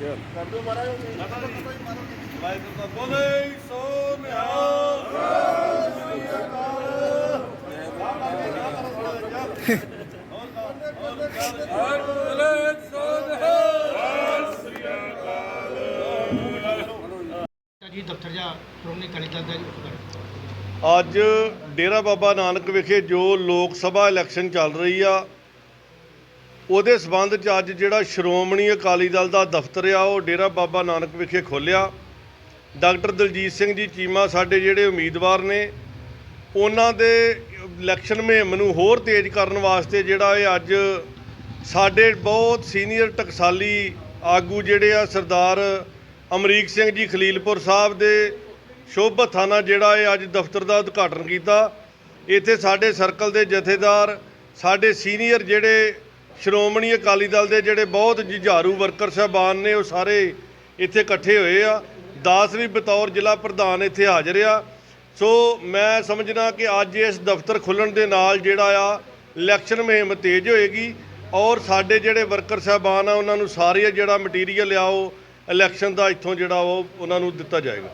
ਕਰ ਦਿਓ ਮਾਰਾ ਵਾਹਿਗੁਰੂ ਦਾ ਬੋਲੇ ਸੋ ਨਿਹਾਲ ਜੀ, ਦਫ਼ਤਰ ਜਾ ਸ਼੍ਰੋਮਣੀ ਅਕਾਲੀ ਦਲ ਦਾ ਜੀ ਅੱਜ ਡੇਰਾ ਬਾਬਾ ਨਾਨਕ ਵਿਖੇ ਜੋ ਲੋਕ ਸਭਾ ਇਲੈਕਸ਼ਨ ਚੱਲ ਰਹੀ ਆ ਉਹਦੇ ਸਬੰਧ ਚ ਅੱਜ ਜਿਹੜਾ ਸ਼੍ਰੋਮਣੀ ਅਕਾਲੀ ਦਲ ਦਾ ਦਫ਼ਤਰ ਆ, ਉਹ ਡੇਰਾ ਬਾਬਾ ਨਾਨਕ ਵਿਖੇ ਖੋਲਿਆ ਡਾਕਟਰ ਦਲਜੀਤ ਸਿੰਘ ਜੀ ਚੀਮਾ ਸਾਡੇ ਜਿਹੜੇ ਉਮੀਦਵਾਰ ਨੇ, ਉਹਨਾਂ ਦੇ ਇਲੈਕਸ਼ਨ ਮੁਹਿੰਮ ਨੂੰ ਹੋਰ ਤੇਜ਼ ਕਰਨ ਵਾਸਤੇ ਜਿਹੜਾ ਇਹ ਅੱਜ ਸਾਡੇ ਬਹੁਤ ਸੀਨੀਅਰ ਟਕਸਾਲੀ ਆਗੂ ਜਿਹੜੇ ਆ, ਸਰਦਾਰ ਅਮਰੀਕ ਸਿੰਘ ਜੀ ਖਲੀਲਪੁਰ ਸਾਹਿਬ ਦੇ ਸ਼ੁਭ ਹੱਥਾਂ ਨਾਲ ਜਿਹੜਾ ਇਹ ਅੱਜ ਦਫ਼ਤਰ ਦਾ ਉਦਘਾਟਨ ਕੀਤਾ। ਇੱਥੇ ਸਾਡੇ ਸਰਕਲ ਦੇ ਜਥੇਦਾਰ, ਸਾਡੇ ਸੀਨੀਅਰ ਜਿਹੜੇ ਸ਼੍ਰੋਮਣੀ ਅਕਾਲੀ ਦਲ ਦੇ ਜਿਹੜੇ ਬਹੁਤ ਜੁਝਾਰੂ ਵਰਕਰ ਸਾਹਿਬਾਨ ਨੇ, ਉਹ ਸਾਰੇ ਇੱਥੇ ਇਕੱਠੇ ਹੋਏ ਆ। ਦਾਸ ਵੀ ਬਤੌਰ ਜ਼ਿਲ੍ਹਾ ਪ੍ਰਧਾਨ ਇੱਥੇ ਹਾਜ਼ਰ ਆ। ਸੋ ਮੈਂ ਸਮਝਣਾ ਕਿ ਅੱਜ ਇਸ ਦਫ਼ਤਰ ਖੁੱਲਣ ਦੇ ਨਾਲ ਜਿਹੜਾ ਆ, ਇਲੈਕਸ਼ਨ ਮੁਹਿੰਮ ਤੇਜ਼ ਹੋਏਗੀ ਔਰ ਸਾਡੇ ਜਿਹੜੇ ਵਰਕਰ ਸਾਹਿਬਾਨ ਆ, ਉਹਨਾਂ ਨੂੰ ਸਾਰੇ ਜਿਹੜਾ ਮਟੀਰੀਅਲ ਆ, ਉਹ ਇਲੈਕਸ਼ਨ ਦਾ ਇੱਥੋਂ ਜਿਹੜਾ ਉਹ ਉਹਨਾਂ ਨੂੰ ਦਿੱਤਾ ਜਾਏਗਾ।